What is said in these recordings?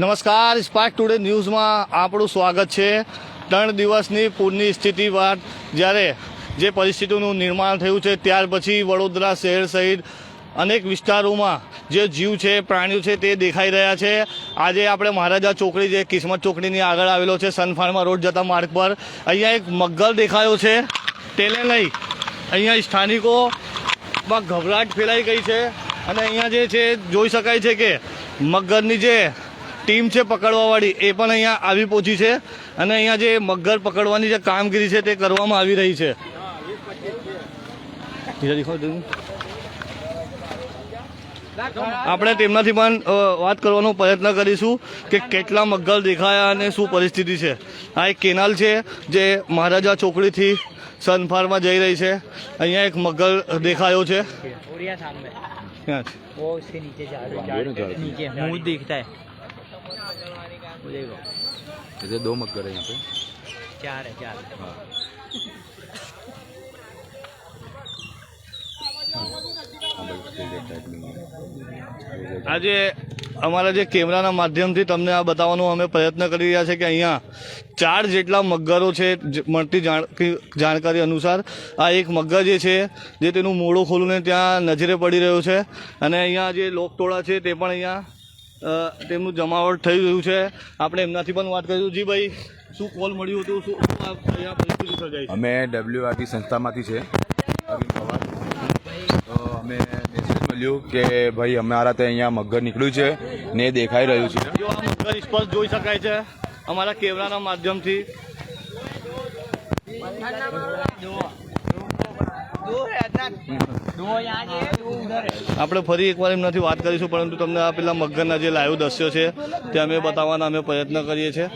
નમસ્કાર spark today ન્યૂઝમાં આપણું સ્વાગત છે. ત્રણ દિવસની પૂરની સ્થિતિ બાદ જ્યારે જે પરિસ્થિતિનું નિર્માણ થયું છે, ત્યાર પછી વડોદરા શહેર સહિત અનેક વિસ્તારોમાં જે જીવ છે, પ્રાણીઓ છે, તે દેખાઈ રહ્યા છે. આજે આપણે મહારાજા ચોકડી જે કિસ્મત ચોકડીની આગળ આવેલો છે સનફાર્મા રોડ જતા માર્ગ પર. અહીંયા એક મગર દેખાયો છે. તેને લઈ અહીંયા સ્થાનિકોમાં ગભરાટ ફેલાઈ ગઈ છે. અને અહીંયા જે છે, જોઈ શકાય છે કે મગરની જે ટીમ છે પકડવાવાળી એ પણ અહીંયા આવી પહોંચી છે અને અહીંયા જે મગર પકડવાની જે કામગીરી છે તે કરવામાં આવી રહી છે બીજા દેખાવ દઉં. આપણે તેમનાથી પણ અ, વાત કરવાનો પ્રયત્ન કરીશું કે કેટલા મગર દેખાયા અને શું પરિસ્થિતિ છે આ એક કેનાલ છે જે મહારાજા ચોકડીથી સનફારમાં જઈ રહી છે અહીંયા એક મગર દેખાયો છે और यहाँ सामने ક્યાં છે वो उसके नीचे जा रहा है नीचे मुंह दिखता है वो देखो जैसे दो मगर है यहाँ पे चार है चार આજે અમારા જે કેમેરાના માધ્યમથી તમને આ બતાવવાનો અમે પ્રયત્ન કરી રહ્યા છે કે અહીંયા ચાર જેટલા મગરો છે જ- મળતી જાણ- જાણકારી અનુસાર આ એક મગર જે છે જે તેનું મોડું ખોલીને ત્યાં નજરે પડી રહ્યો છે અને અહીંયા જે લોકટોળા છે તે પણ અહીંયા અ, તેમનું જમાવટ થઈ રહ્યું છે. આપણે એમનાથી પણ વાત કરીશું. જી ભાઈ શું કોલ મળ્યું હતું? શું પરિસ્થિતિ સર્જાઈ અમે ડબ્લ્યુઆરટી સંસ્થામાંથી છે. તો અમે મેસેજ મળ્યું કે ભાઈ અમારા ત્યાં અહીંયા મગર નીકળ્યું છે ને દેખાઈ રહ્યું છે. જો આ મગર સ્પષ્ટ જોઈ શકાય છે અમારા કેમેરાના માધ્યમથી. આપણે ફરી એકવાર એમ નથી વાત કરીશું, પરંતુ તમને આ પેલા મગરના જે લાઈવ દસ્યો છે, તે અમે બતાવવાના અમે પ્રયત્ન કરીએ છીએ.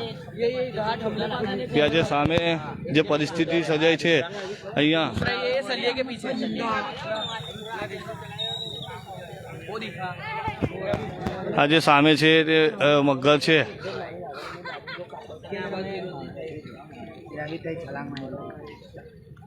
કે આજે સામે જે પરિસ્થિતિ સજાય છે, અહીંયા આજે સામે છે તે મગર છે.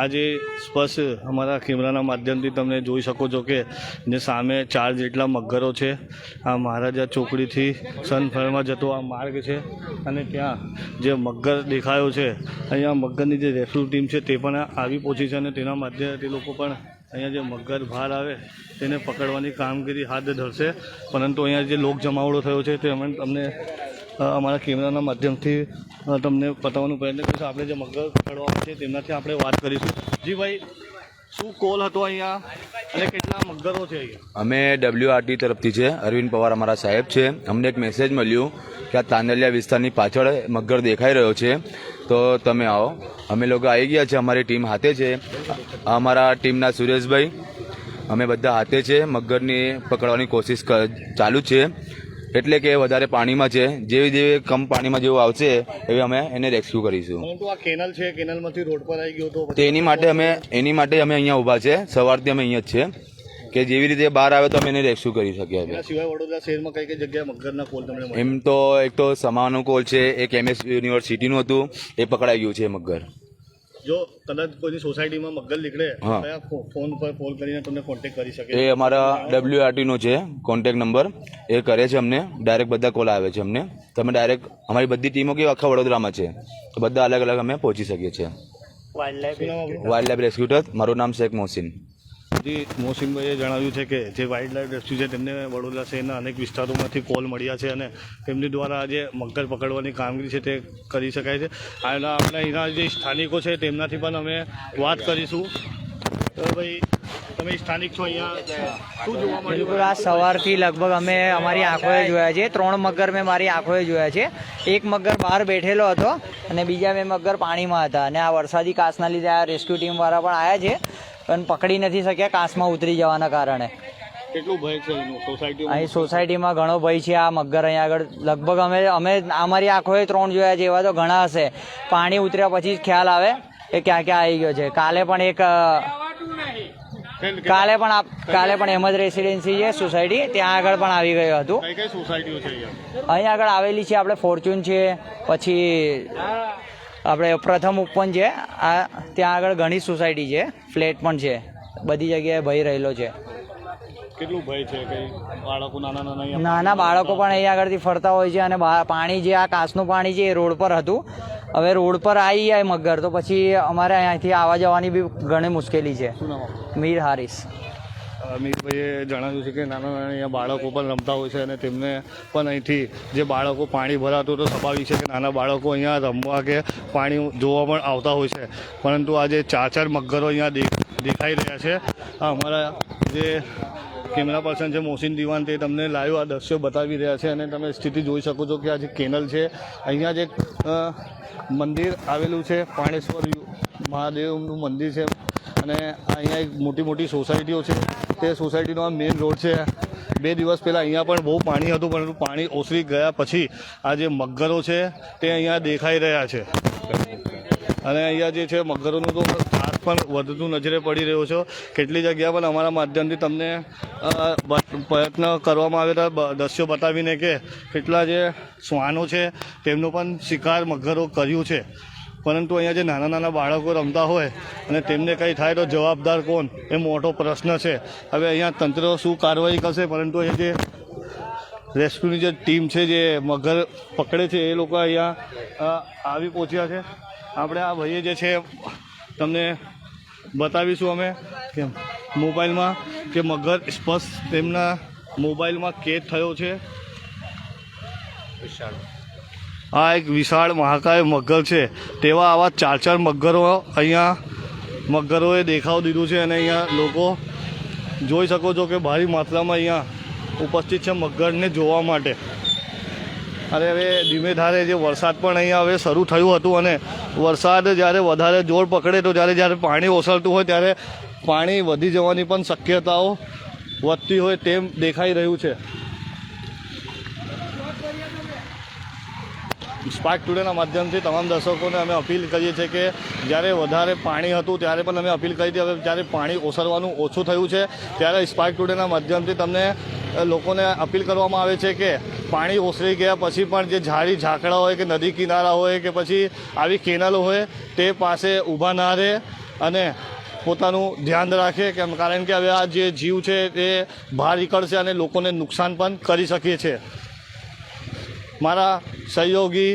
આ જે સ્પષ્ટ અમારા કેમેરાના માધ્યમથી તમે જોઈ શકો છો કે જે સામે ચાર જેટલા મગરો છે. આ મહારાજા ચોકડીથી સનફળમાં જતો આ માર્ગ છે અને ત્યાં જે મગર દેખાયો છે, અહીંયા મગરની જે રેસ્ક્યુ ટીમ છે તે પણ આવી પહોંચી છે અને તેના માધ્યમથી લોકો પણ અહીંયા જે મગર બહાર આવે તેને પકડવાની કામગીરી હાથ ધરશે. પરંતુ અહીંયા જે લોક જમાવડો થયો છે તે અમે તમને અમારા કેમેરાના માધ્યમથી તમને બતાવવાનો પ્રયત્ન કરીશું. આપણે જે મગર પકડવા છે, તેમનાથી આપણે વાત કરીશું. જી ભાઈ, શું કોલ હતો અહીંયા? અને કેટલા મગરો છે અમે ડબલ્યુઆરટી તરફથી છે. અરવિંદ પવાર અમારા સાહેબ છે. અમને એક મેસેજ મળ્યું કે આ તાંદલિયા વિસ્તારની પાછળ મગર દેખાઈ રહ્યો છે. તો તમે આવો. અમે લોકો આવી ગયા છે, અમારી ટીમ હાથે છે. અમારા ટીમના સુરેશભાઈ, અમે બધા હાથે છે. મગરની પકડવાની કોશિશ ચાલુ છે. એટલે કે વધારે પાણીમાં છે. જેવી જેવી કમ પાણીમાં જેવું આવશે એવી અમે એને રેસ્ક્યુ કરીશું. પરંતુ આ કેનલ છે કેનલમાંથી રોડ પર આવી ગયો તો એની માટે અમે એની માટે અમે અહીંયા ઊભા છે. સવારથી અમે અહીંયા જ છે. કે જેવી રીતે બહાર આવે તો અમે એને રેસ્ક્યુ કરી શકીએ છીએ. સિવાય વડોદરા શહેરમાં કઈ કઈ જગ્યાએ મગરના કોલ તમને એમ તો એક તો સમાનો કોલ છે એક એમએસ યુનિવર્સિટીનું હતું એ પકડાઈ ગયું છે મગર. જો કદાચ કોઈની સોસાયટીમાં મગર નીકળે હા. કયા ફોન પર કોલ કરીને તમને કોન્ટેક્ટ કરી શકે. એ અમારા ડબ્લ્યુઆરટીનો છે કોન્ટેક નંબર એ કરે છે અમને ડાયરેક્ટ બધા કોલ આવે છે અમને. તમે ડાયરેક્ટ અમારી બધી ટીમો કે આખા વડોદરામાં છે? તો બધા અલગ અલગ અમે પહોંચી શકીએ છીએ. શું લાઈફ વાઇલ્ડ લાઈફ રેસ્ક્યુટર મારું નામ શેખ મોહસિન. જી મોહસિનભાઈએ જણાવ્યું છે કે જે વાઇલ્ડ લાઇફ રેસ્ક્યુ છે તેમને વડોદરા શહેરના અનેક વિસ્તારોમાંથી કોલ મળ્યા છે અને તેમની દ્વારા જે મગર પકડવાની કામગીરી છે તે કરી શકાય છે. અને આપણે અહીંના જે સ્થાનિકો છે તેમનાથી પણ અમે વાત કરીશું. તો ભાઈ, તમે સ્થાનિક છો અહીંયા. શું જોવા મળ્યું? આ સવારથી લગભગ અમે અમારી આંખોએ જોયા છે. ત્રણ મગર મેં મારી આંખોએ જોયા છે. એક મગર બહાર બેઠેલો હતો અને બીજા બે મગર પાણીમાં હતા. અને આ વરસાદી કાસના લીધે આ રેસ્ક્યુ ટીમ વાળા પણ આવ્યા છે. પણ પકડી નથી શક્યા કાસમાં ઉતરી જવાના કારણે. કેટલું ભય છે એનું? સોસાયટી અહીં સોસાયટીમાં ઘણો ભય છે આ મગર અહીંયા આગળ. લગભગ અમે અમે અમારી આંખોએ ત્રણ જોયા છે એવા તો ઘણા હશે. પાણી ઉતર્યા પછી ખ્યાલ આવે એ ક્યાં ક્યાં આવી ગયો છે. કાલે પણ એક કાલે પણ આપ- કાલે પણ એમ જ રેસિડેન્સી છે સોસાયટી ત્યાં આગળ પણ આવી ગયું હતું. અહીં આગળ આવેલી છે આપણે ફોર્ચ્યુન છે પછી આપણે પ્રથમ ઉપવન છે આ ત્યાં આગળ ઘણી સોસાયટી છે ફ્લેટ પણ છે બધી જગ્યાએ ભય રહેલો છે. કેટલું ભય છે? કઈ બાળકો નાના નાના નાના બાળકો પણ અહીં આગળથી ફરતા હોય છે અને પાણી જે આ કાચનું પાણી છે એ રોડ પર હતું. હવે રોડ પર આવી જાય મગર તો પછી અમારે અહીંયાથી આવવા જવાની બી ઘણી મુશ્કેલી છે? મીર હારીસ. અમિતભાઈએ જણાવ્યું છે કે નાના નાના અહીંયા બાળકો પણ રમતા હોય છે અને તેમને પણ અહીંથી જે બાળકો પાણી ભરાતું તો સ્વાભાવિક છે કે નાના બાળકો અહીંયા રમવા કે પાણી જોવા પણ આવતા હોય છે. પરંતુ આજે ચાર ચાર મગરો અહીંયા દેખાઈ રહ્યા છે. અમારા જે કેમેરા પર્સન છે મોહસિન દિવાન તે તમને લાઈવ આ દ્રશ્યો બતાવી રહ્યા છે અને તમે સ્થિતિ જોઈ શકો છો કે આ જે કેનલ છે, અહીંયા જે મંદિર આવેલું છે, પાણેશ્વર મહાદેવનું મંદિર છે. અને અહીંયા એક મોટી મોટી સોસાયટીઓ છે. તે સોસાયટીનો આ મેઇન રોડ છે. બે દિવસ પહેલાં અહીંયા પણ બહુ પાણી હતું, પરંતુ પાણી ઓસરી ગયા પછી આ જે મગરો છે તે અહીંયા દેખાઈ રહ્યા છે. અને અહીંયા જે છે મગરોનું તો ખાસ પણ વધતું નજરે પડી રહ્યો છે. કેટલી જગ્યા પણ અમારા માધ્યમથી તમને પ્રયત્ન કરવામાં બ- દ્રશ્યો બતાવીને કે કેટલા જે શ્વાનો છે તેમનો પણ શિકાર મગરો કર્યું છે. પરંતુ અહીંયા જે નાના નાના બાળકો રમતા હોય અને તેમને કંઈ થાય તો જવાબદાર કોણ? એ મોટો પ્રશ્ન છે. હવે અહીંયા તંત્ર શું કાર્યવાહી કરશે? પરંતુ અહીંયા જે રેસ્ક્યુની જે ટીમ છે, જે મગર પકડે છે, એ લોકો અહીંયા આવી પહોંચ્યા છે. આપણે આ ભાઈએ જે છે, તમને બતાવીશું અમે કેમ મોબાઈલમાં કે મગર સ્પષ્ટ તેમના મોબાઈલમાં કેદ થયો છે. આ એક વિશાળ મહાકાય મગર છે. તેવા આવા ચાર ચાર મગરો અહીંયા મગરોએ દેખાવ દીધું છે અને અહીંયા લોકો જોઈ શકો છો કે ભારી માત્રામાં અહીંયા ઉપસ્થિત છે મગરને જોવા માટે. અને હવે ધીમે ધારે જે વરસાદ પણ અહીંયા હવે શરૂ થયું હતું અને વરસાદ જ્યારે વધારે જોર પકડે તો જ્યારે જ્યારે પાણી ઓસરતું હોય ત્યારે પાણી વધી જવાની પણ શક્યતાઓ વધતી હોય તેમ દેખાઈ રહ્યું છે. સ્પાર્ક ટુડેના માધ્યમથી તમામ દર્શકોને અમે અપીલ કરીએ છીએ કે જ્યારે વધારે પાણી હતું ત્યારે પણ અમે અપીલ કરી હતી. હવે જ્યારે પાણી ઓસરવાનું ઓછું થયું છે, ત્યારે સ્પાર્ક ટુડેના માધ્યમથી તમને લોકોને અપીલ કરવામાં આવે છે કે પાણી ઓસરી ગયા પછી પણ જે ઝાડી ઝાકડા હોય કે નદી કિનારા હોય કે પછી આવી કેનાલો હોય, તે પાસે ઊભા ના રહે અને પોતાનું ધ્યાન રાખે કેમ, કારણ કે હવે આ જે જીવ છે તે બહાર નીકળશે અને લોકોને નુકસાન પણ કરી શકીએ છે મારા સહયોગી,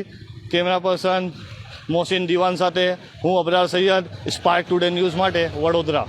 કેમેરા પર્સન મોહસિન દિવાન સાથે હું Abrar Sayed spark today news માટે વડોદરા.